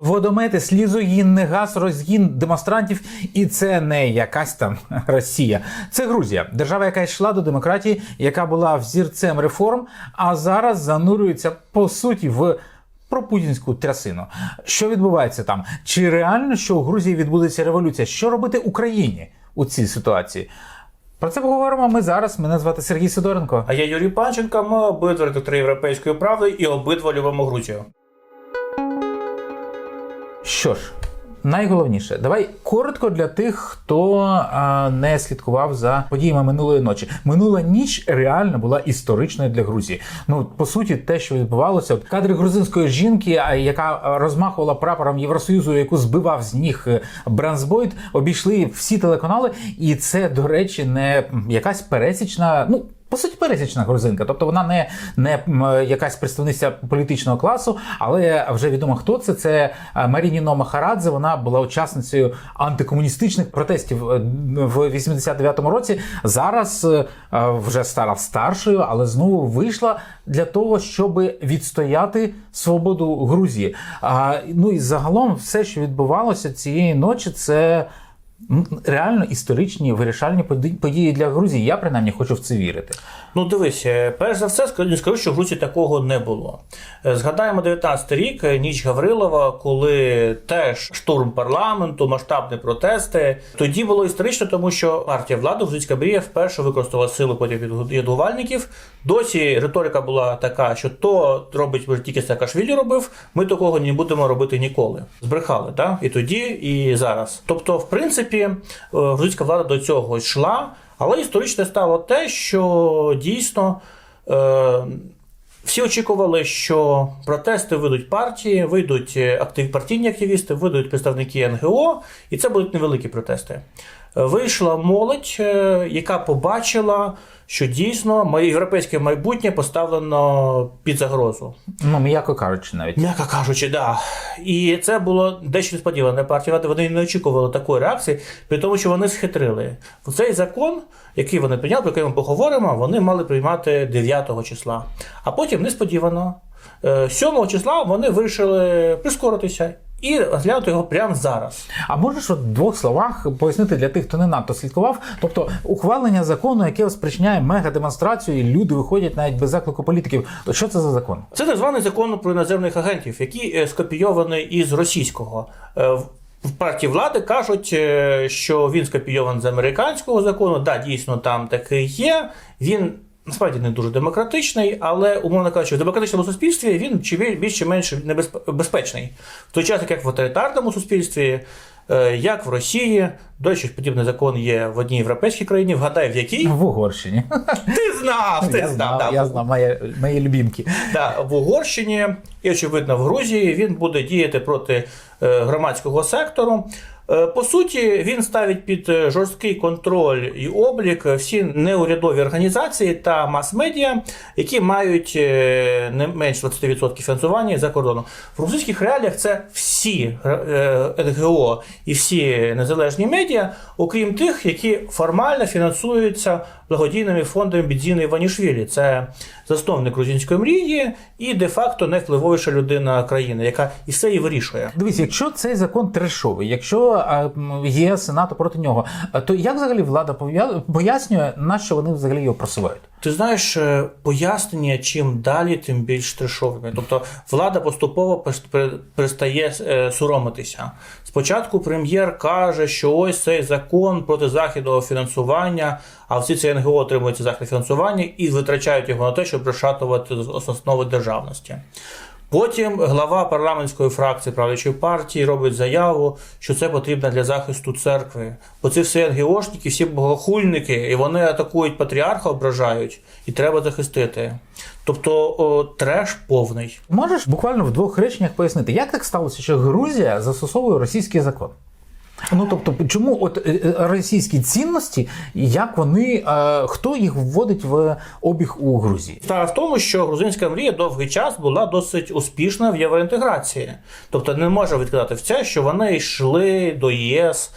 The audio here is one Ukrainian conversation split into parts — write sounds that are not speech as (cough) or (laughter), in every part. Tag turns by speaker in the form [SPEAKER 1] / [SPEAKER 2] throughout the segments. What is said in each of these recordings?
[SPEAKER 1] Водомети, слізогінний газ, розгін демонстрантів, і це не якась там (laughs) Росія. Це Грузія, держава, яка йшла до демократії, яка була взірцем реформ, а зараз занурюється по суті в пропутінську трясину. Що відбувається там? Чи реально, що у Грузії відбудеться революція? Що робити Україні у цій ситуації? Про це поговоримо ми зараз. Мене звати Сергій Сидоренко.
[SPEAKER 2] А я Юрій Панченко, ми обидва редактори європейської правди і обидва любимо Грузію.
[SPEAKER 1] Що ж, найголовніше, давай коротко для тих, хто а, не слідкував за подіями минулої ночі. Минула ніч реально була історичною для Грузії. Ну по суті, те, що відбувалося, от кадри грузинської жінки, яка розмахувала прапором Євросоюзу, яку збивав з ніг е, обійшли всі телеканали, і це, до речі, не якась пересічна. Ну по суті, пересічна грузинка, тобто вона не, не якась представниця політичного класу, але вже відомо хто це. Це е, Марініно Махарадзе. Вона була учасницею антикомуністичних протестів е, в 89-му році. Зараз е, вже стала старшою, але знову вийшла для того, щоб відстояти свободу Грузії. Ну і загалом все, що відбувалося цієї ночі, це. Реально історичні вирішальні події для Грузії. Я принаймні хочу в це вірити.
[SPEAKER 2] Ну, дивись, е, перш за все, скажу, що в Грузії такого не було. Е, Згадаємо 19 рік, е, ніч Гаврилова, коли теж штурм парламенту, масштабні протести. Тоді було історично, тому що партія влади Грузинська мрія вперше використала силу проти відгувальників. Досі риторика була така, що то робить тільки Саакашвілі робив, ми такого не будемо робити ніколи. Збрехали, так? І тоді, і зараз. Тобто, в принципі, е, грузинська влада до цього йшла. Але історичне стало те, що дійсно е, всі очікували, що протести вийдуть партії, вийдуть е, актив, партійні активісти, вийдуть представники НГО, і це будуть невеликі протести. Е, Вийшла молодь, е, яка побачила, що дійсно моє європейське майбутнє поставлено під загрозу.
[SPEAKER 1] Ну, м'яко кажучи, навіть.
[SPEAKER 2] М'яко кажучи, да. І це було дещо несподіване. Партія влади вони не очікували такої реакції, при тому, що вони схитрили. Цей закон, який вони прийняли, про який ми поговоримо, вони мали приймати 9 числа. А потім несподівано, е, 7 числа вони вирішили прискоритися і розглянути його прямо зараз.
[SPEAKER 1] А можеш от в двох словах пояснити для тих, хто не надто слідкував? Тобто ухвалення закону, яке спричиняє мегадемонстрацію, і люди виходять навіть без заклику політиків. То що це за закон?
[SPEAKER 2] Це так званий закон про іноземних агентів, який е, скопійований із російського. Е, в- партії влади кажуть, е, що він скопійований з американського закону. Да, дійсно, там такий є. Він насправді не дуже демократичний, але, умовно кажучи, в демократичному суспільстві він чи бі- більш чи менш небезпечний. В той час, як в авторитарному суспільстві, е, як в Росії, до речі, подібний закон є в одній європейській країні. Вгадай, в якій?
[SPEAKER 1] В Угорщині.
[SPEAKER 2] Ти знав! Ти
[SPEAKER 1] Я
[SPEAKER 2] знав,
[SPEAKER 1] знав,
[SPEAKER 2] да.
[SPEAKER 1] я знав, мої, мої любімки.
[SPEAKER 2] Да, в Угорщині і, очевидно, в Грузії він буде діяти проти е, громадського сектору. Е, По суті, він ставить під е, жорсткий контроль і облік всі неурядові організації та мас-медіа, які мають е, не менш 20% фінансування за кордоном. В російських реаліях це всі НГО і всі незалежні медіа, окрім тих, які формально фінансуються благодійними фондами Бідзіни Іванішвілі. Це засновник грузинської мрії і де-факто найвпливовіша людина країни, яка і все і вирішує.
[SPEAKER 1] Дивись, якщо цей закон трешовий, якщо а, м, ЄС і НАТО проти нього, то як взагалі влада пояснює, на що вони взагалі його просувають?
[SPEAKER 2] Ти знаєш, е, пояснення чим далі, тим більш трешовими. Тобто влада поступово перестає е, соромитися. Спочатку прем'єр каже, що ось цей закон проти західного фінансування, а всі ці НГО отримують цей захід фінансування і витрачають його на те, щоб розшатувати основи державності. Потім глава парламентської фракції правлячої партії робить заяву, що це потрібно для захисту церкви. Бо це всі НГОшники, всі богохульники, і вони атакують патріарха, ображають, і треба захистити. Тобто о, треш повний.
[SPEAKER 1] Можеш буквально в двох реченнях пояснити, як так сталося, що Грузія застосовує російський закон? Ну тобто, чому от е, е, російські цінності, як вони, е, хто їх вводить в обіг у Грузії?
[SPEAKER 2] Справа в тому, що грузинська мрія довгий час була досить успішна в євроінтеграції. Тобто не можна відкидати в це, що вони йшли до ЄС.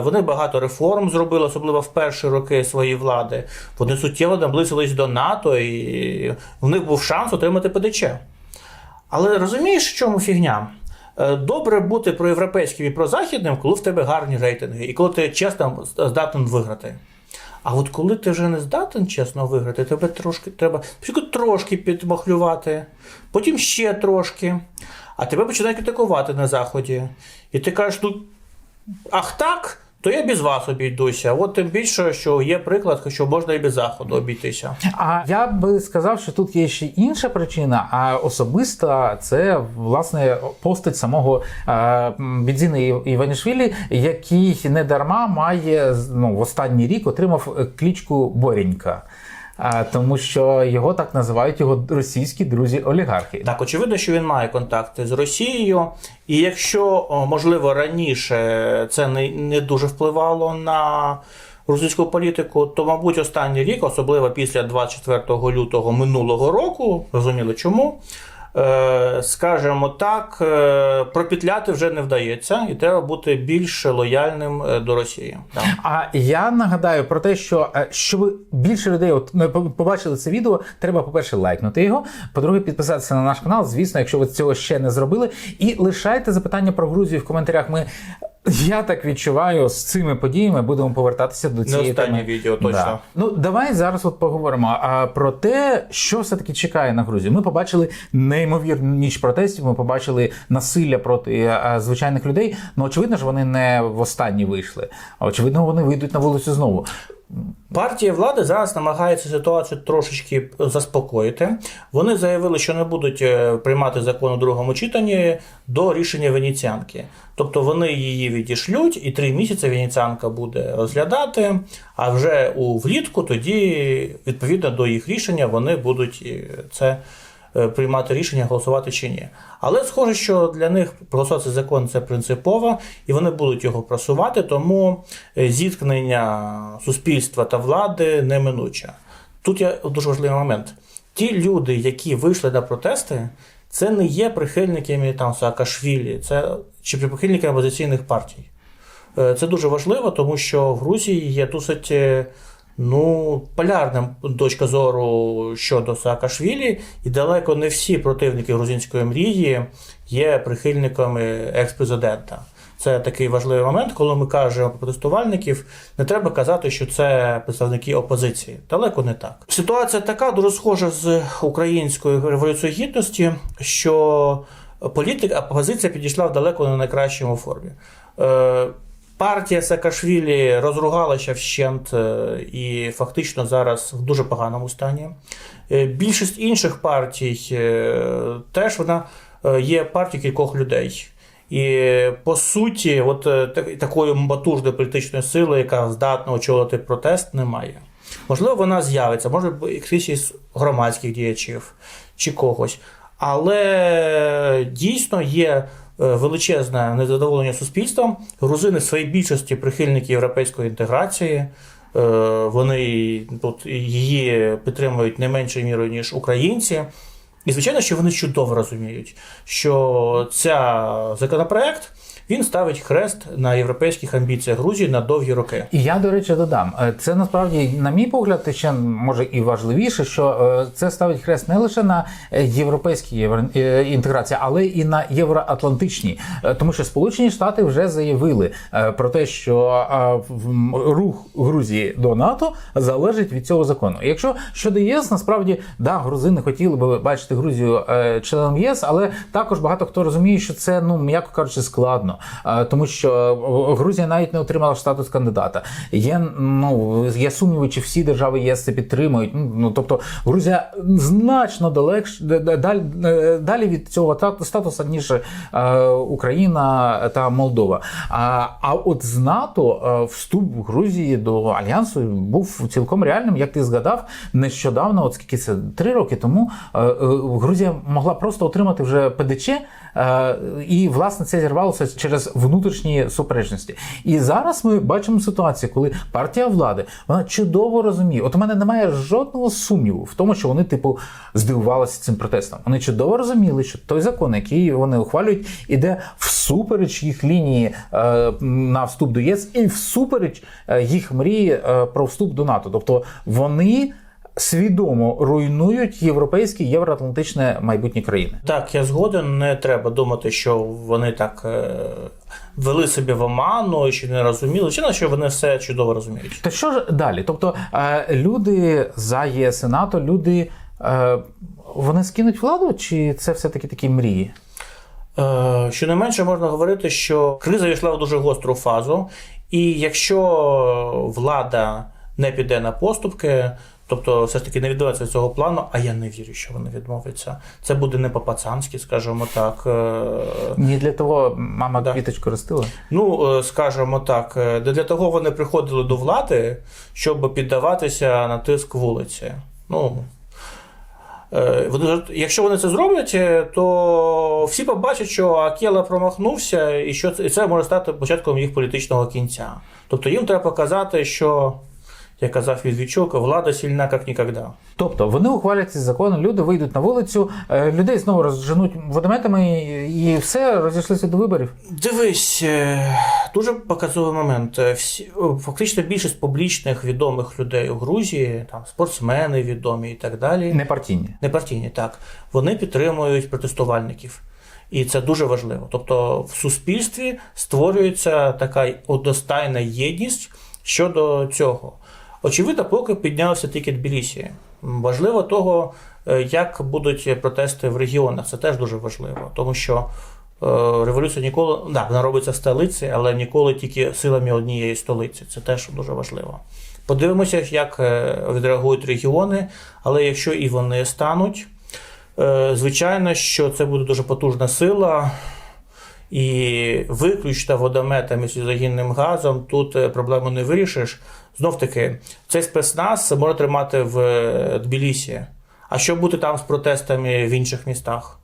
[SPEAKER 2] Вони багато реформ зробили, особливо в перші роки своєї влади. Вони суттєво наблизились до НАТО, і в них був шанс отримати ПДЧ. Але розумієш, в чому фігня? Е, Добре бути проєвропейським і прозахідним, коли в тебе гарні рейтинги, і коли ти чесно здатен виграти. А от коли ти вже не здатен чесно виграти, тебе трошки треба трошки підмахлювати, потім ще трошки, а тебе починають критикувати на заході. І ти кажеш, ну ах так, то я без вас обійдуся. От тим більше, що є приклад, що можна і без заходу обійтися.
[SPEAKER 1] А я би сказав, що тут є ще інша причина, а особиста це власне постать самого е, Бідзіна Іванішвілі, який не дарма має ну, в останній рік отримав кличку клічку Боренька. Тому що його так називають його російські друзі олігархи.
[SPEAKER 2] Так, очевидно, що він має контакти з Росією, і якщо, можливо, раніше це не, не дуже впливало на російську політику, то, мабуть, останній рік, особливо після 24 лютого минулого року, розуміли чому. Е, Скажімо так, пропітляти пропетляти вже не вдається, і треба бути більш лояльним е, до Росії. Так.
[SPEAKER 1] А я нагадаю про те, що е, щоб більше людей от побачили це відео, треба, по-перше, лайкнути його. По-друге, підписатися на наш канал. Звісно, якщо ви цього ще не зробили. І лишайте запитання про Грузію в коментарях. Ми. Я так відчуваю, з цими подіями будемо повертатися до цієї
[SPEAKER 2] останнє
[SPEAKER 1] теми.
[SPEAKER 2] відео, точно.
[SPEAKER 1] Да. Ну давай зараз от поговоримо а, про те, що все таки чекає на Грузію. Ми побачили неймовірну ніч протестів. Ми побачили насилля проти а, звичайних людей. Ну очевидно ж, вони не в останні вийшли. Очевидно, вони вийдуть на вулицю знову.
[SPEAKER 2] Партія влади зараз намагається ситуацію трошечки заспокоїти. Вони заявили, що не будуть е, приймати закон у другому читанні до рішення Венеціанки. Тобто вони її відішлють, і три місяці Венеціанка буде розглядати. А вже у влітку тоді, відповідно до їх рішення, вони будуть е, це приймати рішення, голосувати чи ні. Але схоже, що для них проголосувати закон це принципово, і вони будуть його просувати, тому е, зіткнення суспільства та влади неминуче. Тут є дуже важливий момент. Ті люди, які вийшли на протести, це не є прихильниками там Саакашвілі, це чи прихильниками опозиційних партій. Е, Це дуже важливо, тому що в Грузії є досить е, ну, полярна точка зору щодо Саакашвілі, і далеко не всі противники грузинської мрії є прихильниками екс-президента. Це такий важливий момент, коли ми кажемо про протестувальників, не треба казати, що це представники опозиції. Далеко не так. Ситуація така дуже схожа з українською революцією гідності, що політика опозиція підійшла в далеко не найкращому формі. Партія Саакашвілі розругалася вщент е, і фактично зараз в дуже поганому стані. Е, Більшість інших партій е, теж вона є партією кількох людей. І по суті, от такої потужної політичної сили, яка здатна очолити протест, немає. Можливо, вона з'явиться, може якийсь із громадських діячів чи когось. Але дійсно є величезне незадоволення суспільством. Грузини в своїй більшості прихильники європейської інтеграції. Е, Вони тут її підтримують не меншою мірою, ніж українці. І звичайно, що вони чудово розуміють, що ця законопроект він ставить хрест на європейських амбіціях Грузії на довгі роки.
[SPEAKER 1] І я, до речі, додам, е, це насправді, на мій погляд, ще може і важливіше, що е, це ставить хрест не лише на е, європейській євро- е, інтеграції, але і на євроатлантичній. Тому що Сполучені Штати вже заявили про те, що рух Грузії до НАТО залежить від цього закону. Якщо щодо єс, насправді да, грузини хотіли би бачити Грузію членом єс, але також багато хто розуміє, що це ну м'яко кажучи складно, Е, тому що е, Грузія навіть не отримала статус кандидата. Є ну є сумніви, чи всі держави ЄС це підтримують. Ну, Ну тобто Грузія значно далекш д- д- даль- е, далі від цього статусу, ніж Україна та Молдова. А, а от з НАТО вступ Грузії до альянсу був цілком реальним, як ти згадав, нещодавно, от скільки це три роки тому, Грузія могла просто отримати вже ПДЧ. І власне це зірвалося через внутрішні суперечності. І зараз ми бачимо ситуацію, коли партія влади вона чудово розуміє. От у мене немає жодного сумніву в тому, що вони, типу, здивувалися цим протестом. Вони чудово розуміли, що той закон, який вони ухвалюють, іде всупереч їх лінії е, на вступ до ЄС і всупереч е, їх мрії е, про вступ до НАТО. Тобто вони свідомо руйнують європейське євроатлантичне майбутнє країни.
[SPEAKER 2] Так, я згоден, не треба думати, що вони так е, вели себе в оману, чи не розуміли. Звичайно, що вони все чудово розуміють.
[SPEAKER 1] То що ж далі? Тобто е, люди за ЄС і НАТО, люди е, вони скинуть владу, чи це все-таки такі мрії?
[SPEAKER 2] Щонайменше можна говорити, що криза війшла в дуже гостру фазу, і якщо влада не піде на поступки, тобто все ж таки не відмовиться цього плану, а я не вірю, що вони відмовляться. Це буде не по-пацанськи, скажімо так. Е,
[SPEAKER 1] Ні для того мама
[SPEAKER 2] Да.
[SPEAKER 1] квіточку ростила.
[SPEAKER 2] Ну, е, скажімо так, е, для того вони приходили до влади, щоб піддаватися на тиск вулиці. Ну, якщо вони це зроблять, то всі побачать, що Акела промахнувся, і що це, і це може стати початком їх політичного кінця. Тобто їм треба показати, що, як казав Відвічук, влада сильна, як ніколи.
[SPEAKER 1] Тобто вони ухвалять ці закони, люди вийдуть на вулицю, е, людей знову розженуть водометами і все розійшлися до виборів.
[SPEAKER 2] Дивись, е, дуже показовий момент. Е, Всі, фактично більшість публічних відомих людей у Грузії, там спортсмени відомі і так далі.
[SPEAKER 1] Непартійні.
[SPEAKER 2] Непартійні, так, вони підтримують протестувальників. І це дуже важливо. Тобто в суспільстві створюється така одностайна єдність щодо цього. Очевидно, поки піднявся тільки Тбілісі. Важливо того, е, як будуть протести в регіонах. Це теж дуже важливо, тому що е, революція ніколи да, вона робиться в столиці, але ніколи тільки силами однієї столиці. Це теж дуже важливо. Подивимося, як е, відреагують регіони, але якщо і вони стануть, звичайно, що це буде дуже потужна сила. І виключно водометами з загінним газом тут е, проблему не вирішиш. Знов таки, цей спецназ може тримати в е, Тбілісі. А що буде там з протестами в інших містах?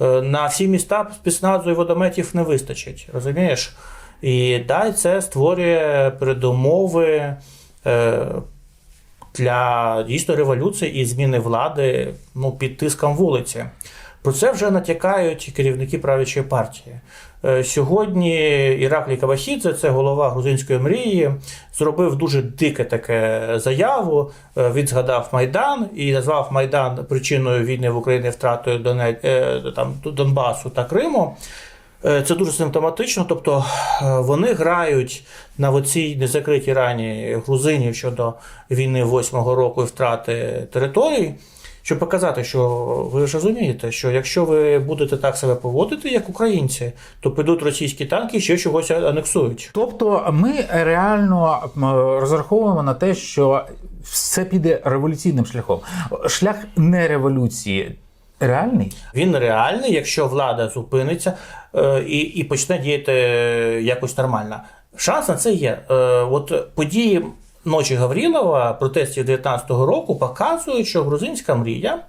[SPEAKER 2] Е, На всі міста спецназу і водометів не вистачить, розумієш? І да, це створює передумови для дійсно революції і зміни влади ну, під тиском вулиці. Про це вже натякають керівники правлячої партії. Е, Сьогодні Іраклій Кавахідзе, це голова грузинської мрії, зробив дуже дике таке заяву. Е, Він згадав Майдан і назвав Майдан причиною війни в Україні втратою е, там, Донбасу та Криму. Це дуже симптоматично. Тобто вони грають на оцій незакритій рані грузинів щодо війни восьмого року і втрати територій, щоб показати, що ви ж розумієте, що якщо ви будете так себе поводити, як українці, то підуть російські танки і ще чогось анексують.
[SPEAKER 1] Тобто ми реально розраховуємо на те, що все піде революційним шляхом. Шлях не революції реальний.
[SPEAKER 2] Він реальний, якщо влада зупиниться е, і, і почне діяти якось нормально. Шанс на це є. Е, от події ночі Гаврілова, протестів 19-го року, показують, що грузинська мрія,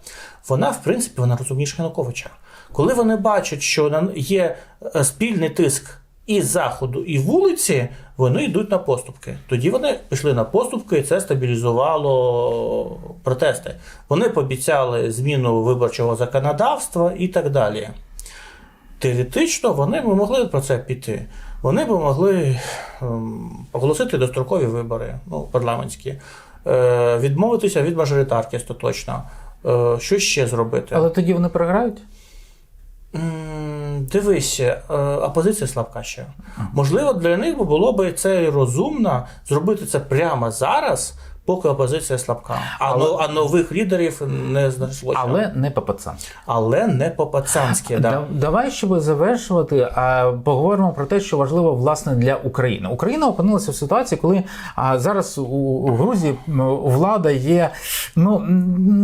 [SPEAKER 2] вона, в принципі, вона розумніша Януковича. Коли вони бачать, що є е, спільний тиск і заходу, і вулиці, вони йдуть на поступки. Тоді вони пішли на поступки, і це стабілізувало протести. Вони пообіцяли зміну виборчого законодавства і так далі. Теоретично вони могли про це піти. Вони б могли ем, оголосити дострокові вибори, ну, парламентські, е, відмовитися від мажоритарки остаточно. Е, що ще зробити?
[SPEAKER 1] Але тоді вони програють.
[SPEAKER 2] Дивись, е, опозиція слабка ще. Можливо, для них було б це і розумно зробити це прямо зараз, поки опозиція слабка. А,
[SPEAKER 1] Але-
[SPEAKER 2] но- а нових лідерів не знайшлося.
[SPEAKER 1] Але не по пацанськи.
[SPEAKER 2] Але не по-пацанськи. Да.
[SPEAKER 1] Да- Давай, щоб завершувати, поговоримо про те, що важливо власне для України. Україна опинилася в ситуації, коли а, зараз у, у Грузії влада є, ну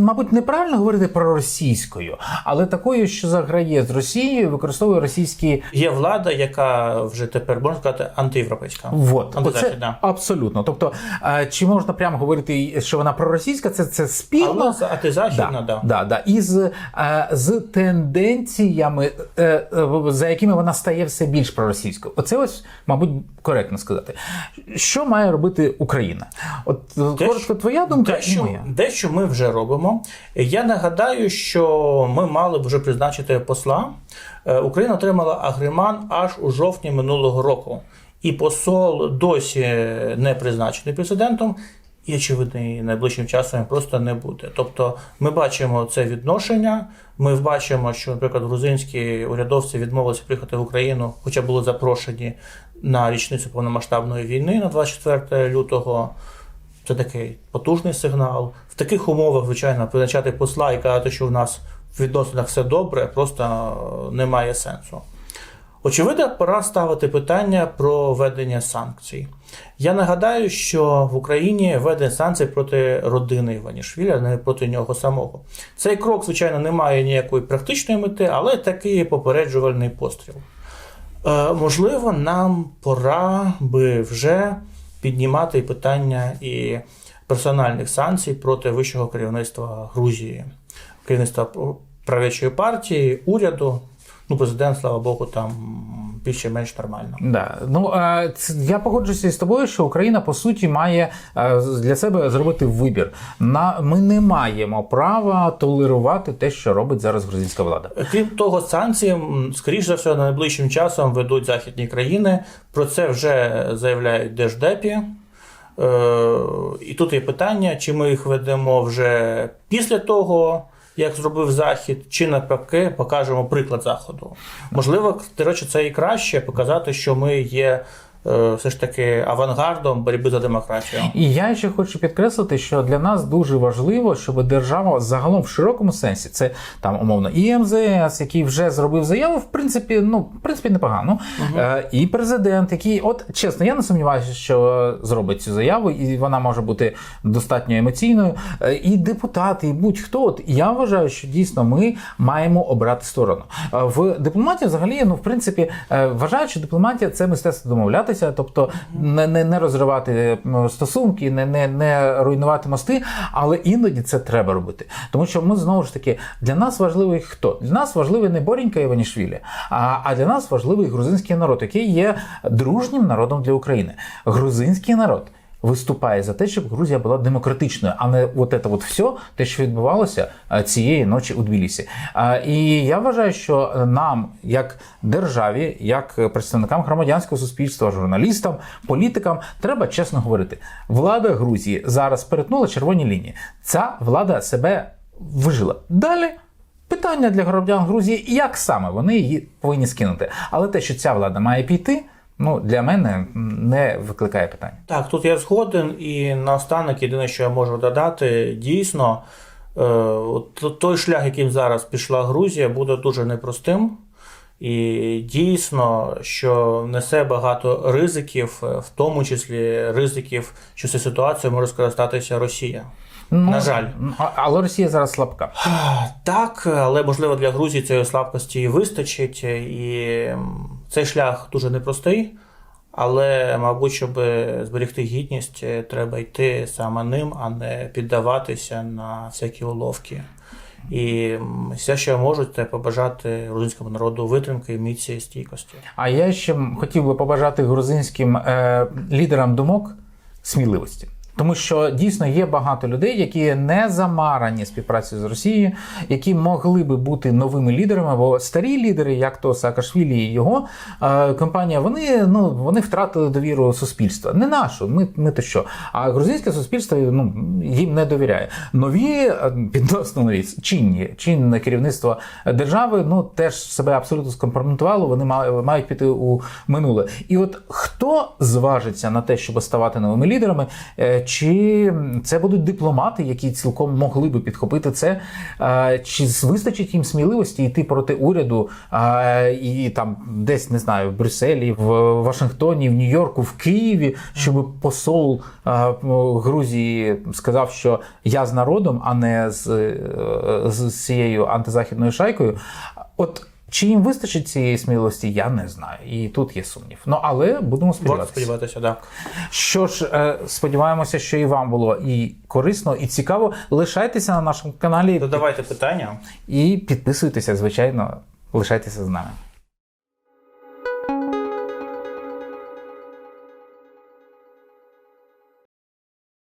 [SPEAKER 1] мабуть, неправильно говорити про російською, але такою, що заграє з Росією, використовує російські.
[SPEAKER 2] Є влада, яка вже тепер можна сказати антиєвропейська.
[SPEAKER 1] Вот,
[SPEAKER 2] Антизахідна.
[SPEAKER 1] оце абсолютно. Тобто, а, чи можна прямо говорити, що вона проросійська? Це, це спільно.
[SPEAKER 2] Але антизахідна,
[SPEAKER 1] Да,
[SPEAKER 2] да.
[SPEAKER 1] да, да. І з, е, з тенденціями, е, е, за якими вона стає все більш проросійською. Оце ось, мабуть, коректно сказати. Що має робити Україна? От е, коротко, твоя думка і
[SPEAKER 2] Дещо,
[SPEAKER 1] моя.
[SPEAKER 2] дещо ми вже робимо. Я нагадаю, що ми мали б вже призначити посла. Україна отримала агриман аж у жовтні минулого року. І посол досі не призначений президентом. І очевидно, і найближчим часом просто не буде. Тобто ми бачимо це відношення. Ми бачимо, що, наприклад, грузинські урядовці відмовилися приїхати в Україну, хоча були запрошені на річницю повномасштабної війни на 24 лютого. Це такий потужний сигнал. В таких умовах, звичайно, призначати посла і казати, що в нас в відносинах все добре, просто е, немає сенсу. Очевидно, пора ставити питання про введення санкцій. Я нагадаю, що в Україні введення санкцій проти родини Іванішвіля, а не проти нього самого. Цей крок, звичайно, не має ніякої практичної мети, але такий попереджувальний постріл. Е, можливо, нам пора би вже піднімати питання і персональних санкцій проти вищого керівництва Грузії, керівництва правлячої партії, уряду. Ну, президент, слава Богу, там більше-менш нормально.
[SPEAKER 1] Да. Ну е, я погоджуюся з тобою, що Україна по суті має е, для себе зробити вибір. На ми не маємо права толерувати те, що робить зараз грузинська влада.
[SPEAKER 2] Крім того, санкції, скоріш за все, найближчим часом ведуть західні країни. Про це вже заявляють держдепі. Е, і тут є питання, чи ми їх ведемо вже після того, як зробив Захід, чи навпаки покажемо приклад Заходу. Можливо, до речі, це і краще показати, що ми є все ж таки авангардом боротьби за демократію.
[SPEAKER 1] І я ще хочу підкреслити, що для нас дуже важливо, щоб держава загалом в широкому сенсі, це там умовно і МЗС, який вже зробив заяву, в принципі, ну в принципі непогано. Е, і президент, який, от чесно, я не сумніваюся, що зробить цю заяву, і вона може бути достатньо емоційною. Е, і депутати, і будь-хто. От я вважаю, що дійсно ми маємо обрати сторону. Е, в дипломатії, взагалі, ну в принципі, е, вважають, що дипломатія це мистецтво домовлятися, тобто не, не, не розривати стосунки, не, не, не руйнувати мости, але іноді це треба робити. Тому що ми знову ж таки для нас важливий хто? Для нас важливий не Борінька Іванішвілі, а, а для нас важливий грузинський народ, який є дружнім народом для України. Грузинський народ. Виступає за те, щоб Грузія була демократичною, а не от це от все, те, що відбувалося е, цієї ночі у Тбілісі. І я вважаю, що нам, як державі, як представникам громадянського суспільства, журналістам, політикам, треба чесно говорити. Влада Грузії зараз перетнула червоні лінії. Ця влада себе вижила. Далі. Питання для громадян Грузії, як саме вони її повинні скинути. Але те, що ця влада має піти, ну для мене не викликає питань.
[SPEAKER 2] Так, тут я згоден, і наостанок єдине, що я можу додати, дійсно, е, той шлях, яким зараз пішла Грузія, буде дуже непростим. І дійсно, що несе багато ризиків, е, в тому числі ризиків, що цю ситуацію може скористатися Росія.
[SPEAKER 1] Ну,
[SPEAKER 2] На жаль.
[SPEAKER 1] але Росія зараз слабка.
[SPEAKER 2] Так, але можливо для Грузії цієї слабкості і вистачить, і цей шлях дуже непростий. Але, мабуть, щоб зберегти гідність, е, треба йти саме ним, а не піддаватися на всякі уловки. І все, що я можу, це побажати грузинському народу витримки, міці і стійкості.
[SPEAKER 1] А я ще хотів би побажати грузинським е, лідерам думок сміливості. Тому що дійсно є багато людей, які не замарані співпрацею з Росією, які могли би бути новими лідерами, бо старі лідери, як то Саакашвілі і його е, компанія, вони ну вони втратили довіру суспільства. Не нашу, ми, ми то що. А грузинське суспільство ну їм не довіряє. Нові е, відносно нові чинні чинне керівництво держави ну теж себе абсолютно скомпрометувало. Вони ма- мають піти у минуле. І от хто зважиться на те, щоб ставати новими лідерами, е, чи це будуть дипломати, які цілком могли би підхопити це, чи вистачить їм сміливості йти проти уряду і там десь не знаю, в Брюсселі, в Вашингтоні, в Нью-Йорку, в Києві, щоб посол Грузії сказав, що я з народом, а не з, е, з цією антизахідною шайкою. От чи їм вистачить цієї смілості, я не знаю. І тут є сумнів. Ну але будемо сподіватися.
[SPEAKER 2] сподіватися, так.
[SPEAKER 1] Що ж, е, сподіваємося, що і вам було і корисно, і цікаво. Лишайтеся на нашому каналі
[SPEAKER 2] Додавайте питання.
[SPEAKER 1] і підписуйтеся, звичайно, лишайтеся з нами.